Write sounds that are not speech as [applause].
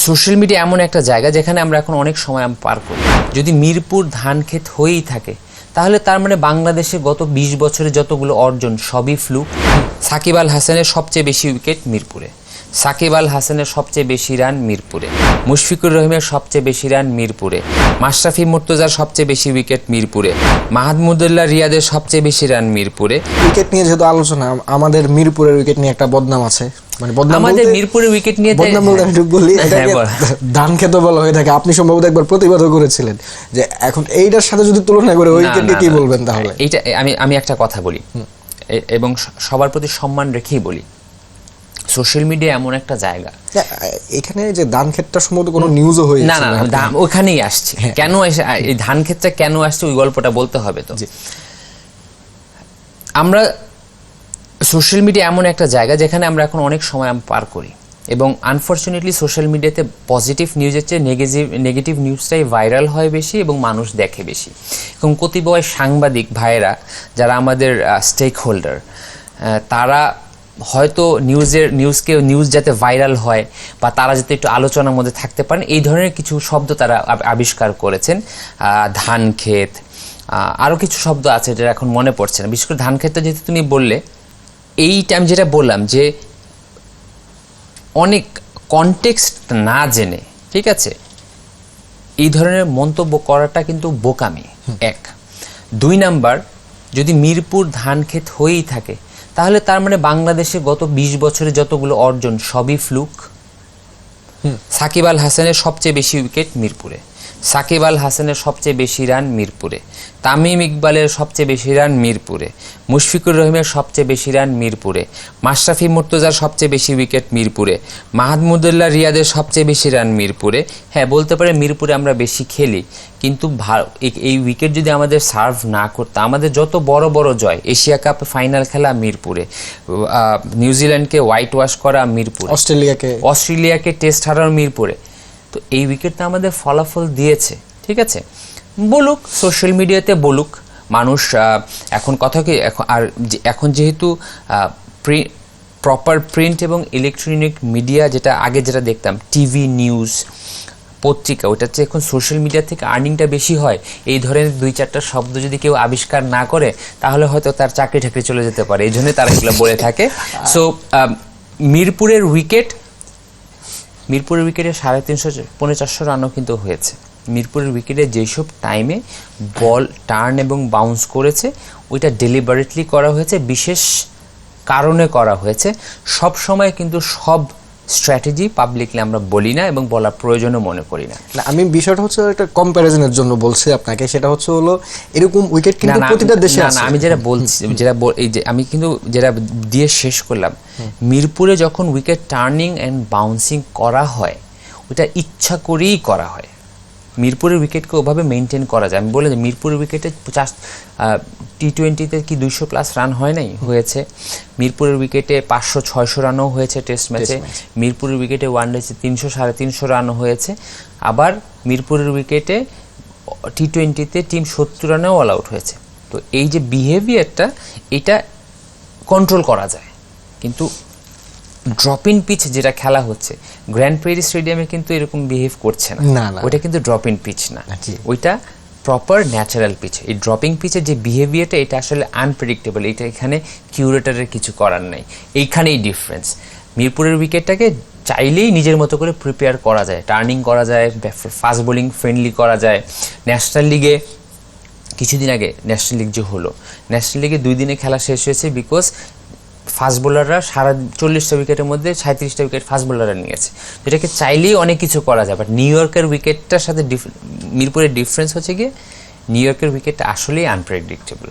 Social media এমন একটা জায়গা যেখানে আমরা এখন অনেক সময় আম- পার করি। যদি মিরপুর ধান ক্ষেত হয়েই থাকে, তাহলে তার মানে বাংলাদেশে গত ২০ বছরে যতগুলো অর্জন সবই ফ্লু সাকিব আল হাসানের সবচেয়ে বেশি উইকেট মিরপুরে। সাকিব আল হাসানের সবচেয়ে বেশি রান মিরপুরে। মুশফিকুর রহিমের সবচেয়ে বেশি রান মিরপুরে। মাশরাফি মুর্তজার সবচেয়ে বেশি উইকেট মিরপুরে। মাহমুদুল্লাহ রিয়াদের সবচেয়ে বেশি রান মিরপুরে। উইকেট নিয়ে যেহেতু আলোচনা, আমাদের মিরপুরের উইকেট নিয়ে একটা বদনাম আছে। মানে আমাদের মিরপুরের উইকেট নিয়ে বদনাম বলতে আমি বলি হ্যাঁ, এটাকে ধান খেতে বলা হয়ে থাকে। আপনি সম্ভবত একবার প্রতিবাদও করেছিলেন যে এখন এইটার সাথে যদি তুলনা করে উইকেটকে কি বলবেন তাহলে? এইটা আমি আমি একটা কথা বলি। এবং সবার প্রতি সম্মান রেখেই বলি। সোশ্যাল মিডিয়া এমন একটা জায়গা। এখানে যে ধান ক্ষেতটা সম্ভবত কোনো নিউজও হয়ে না না না, ওখানেই আসছি। হ্যাঁ। কেন এসে এই ধান ক্ষেতটা কেন আসছে ওই গল্পটা বলতে হবে তো। আমরা সোশ্যাল মিডিয়া এমন একটা জায়গা যেখানে আমরা এখন অনেক সময় পার করি। এবং আনফর্চুনেটলি সোশ্যাল মিডিয়াতে পজিটিভ নিউজের চেয়ে নেগেটিভ নেগেটিভ নিউজটাই ভাইরাল হয় বেশি এবং মানুষ দেখে বেশি। এবং কতিপয় সাংবাদিক ভাইয়েরা যারা আমাদের স্টেক হোল্ডার তারা হয়তো নিউজের নিউজকে নিউজ যাতে ভাইরাল হয় বা তারা যাতে একটু আলোচনার মধ্যে থাকতে পারেন, এই ধরনের কিছু শব্দ তারা আবিষ্কার করেছেন। ধান ক্ষেত আরও কিছু শব্দ আছে যেটা এখন মনে পড়ছে না। বিশেষ করে ধান ক্ষেতটা যেহেতু তুমি বললে এইটা আমি যেটা বললাম যে অনেক কনটেক্সট না জেনে ঠিক আছে? এই ধরনের মন্তব্য করাটা কিন্তু বোকামি। এক। দুই নাম্বার যদি মিরপুর ধান ক্ষেত হয়েই থাকে তাহলে তার মানে বাংলাদেশে গত ২০ বছরে যতগুলো অর্জন সবই ফ্লুক সাকিব আল হাসানের সবচেয়ে বেশি উইকেট মিরপুরে। সাকিব আল হাসানের সবচেয়ে বেশি রান মিরপুরে। তামিম ইকবালের সবচেয়ে বেশি রান মিরপুরে। মুশফিকুর রহিমের সবচেয়ে বেশি রান মিরপুরে। মাশরাফি মুর্তজার সবচেয়ে বেশি উইকেট মিরপুরে। মাহমুদুল্লাহ রিয়াদের সবচেয়ে বেশি রান মিরপুরে। হ্যাঁ বলতে পারে মিরপুরে আমরা বেশি খেলি কিন্তু এই উইকেট যদি আমাদের সার্ভ না করতো আমাদের যত বড় বড় জয় এশিয়া কাপ ফাইনাল খেলা মিরপুরে নিউজিল্যান্ডকে হোয়াইট ওয়াশ করা মিরপুর অস্ট্রেলিয়াকে। অস্ট্রেলিয়াকে টেস্ট হারানো মিরপুরে তো এই উইকেটটা আমাদের ফলাফল দিয়েছে ঠিক আছে? বলুক সোশ্যাল মিডিয়াতে বলুক মানুষ এখন কথা কি এখন আর যে- এখন যেহেতু প্রপার প্রিন্ট এবং ইলেকট্রনিক মিডিয়া যেটা আগে যেটা দেখতাম টিভি নিউজ পত্রিকা ওটা হচ্ছে এখন সোশ্যাল মিডিয়া থেকে আর্নিংটা বেশি হয়। এই ধরনের দুই চারটা শব্দ যদি কেউ আবিষ্কার না করে তাহলে হয়তো তার চাকরি ঠাকরি চলে যেতে পারে। এই জন্যই তারা এগুলো বলে থাকে। [laughs] সো মিরপুরের উইকেট মিরপুরের উইকেটে সাড়ে তিনশো পৌনে চারশো রানও কিন্তু হয়েছে। মিরপুরের উইকেটে যেসব টাইমে বল টার্ন এবং বাউন্স করেছে, ওইটা ডেলিবারেটলি করা হয়েছে, বিশেষ কারণে করা হয়েছে। সব সময় কিন্তু সব স্ট্র্যাটেজি পাবলিকলি আমরা বলি না এবং বলার প্রয়োজনও মনে করি না। না আমি বিষয়টা হচ্ছে একটা কম্প্যারিজনের জন্য বলছি আপনাকে সেটা হচ্ছে হলো এরকম উইকেট কিন্তু প্রতিটা দেশে আছে। আমি যেটা বলছি যেটা এই যে আমি কিন্তু যেটা দিয়ে শেষ করলাম মিরপুরে যখন উইকেট টার্নিং এন্ড বাউন্সিং করা হয় ওটা ইচ্ছা করেই করা হয়। মিরপুরের উইকেটকে ওভাবে মেনটেন করা যায়। আমি বলে যে মিরপুরের উইকেটে চাষ টি টোয়েন্টিতে কি দুইশো প্লাস রান হয় নাই? হয়েছে। মিরপুরের উইকেটে পাঁচশো ছয়শো রানও হয়েছে টেস্ট ম্যাচে মিরপুরের উইকেটে ওয়ান ডেতে তিনশো সাড়ে তিনশো রানও হয়েছে। আবার মিরপুরের উইকেটে টি টোয়েন্টিতে টিম সত্তর রানেও অল আউট হয়েছে। তো এই যে বিহেভিয়ারটা এটা কন্ট্রোল করা যায়। কিন্তু ড্রপ ইন পিচ যেটা খেলা হচ্ছে গ্র্যান্ড প্রেরি স্টেডিয়ামে কিন্তু এরকম বিহেভ করছে না। না, না। ওইটা কিন্তু ড্রপ ইন পিচ না। ওইটা প্রপার ন্যাচারাল পিচ এই ড্রপিং পিচের যে বিহেভিয়ারটা এটা আসলে আনপ্রেডিক্টেবল এটা এখানে কিউরেটারের কিছু করার নাই। এইখানেই ডিফারেন্স মিরপুরের উইকেটটাকে চাইলেই নিজের মতো করে প্রিপেয়ার করা যায়। টার্নিং করা যায় ফাস্ট বোলিং ফ্রেন্ডলি করা যায়। ন্যাশনাল লিগে কিছুদিন আগে ন্যাশনাল লিগ যে হলো ন্যাশনাল লিগে দুই দিনে খেলা শেষ হয়েছে বিকজ ফাস্ট বোলাররা সারা চল্লিশটা উইকেটের মধ্যে সাঁত্রিশটা উইকেট ফাস্ট বোলাররা নিয়েছে। এটাকে চাইলেই অনেক কিছু করা যায় বাট নিউ ইয়র্কের উইকেটটার সাথে মিরপুরের ডিফারেন্স হচ্ছে গিয়ে নিউ ইয়র্কের উইকেটটা আসলেই আনপ্রেডিক্টেবল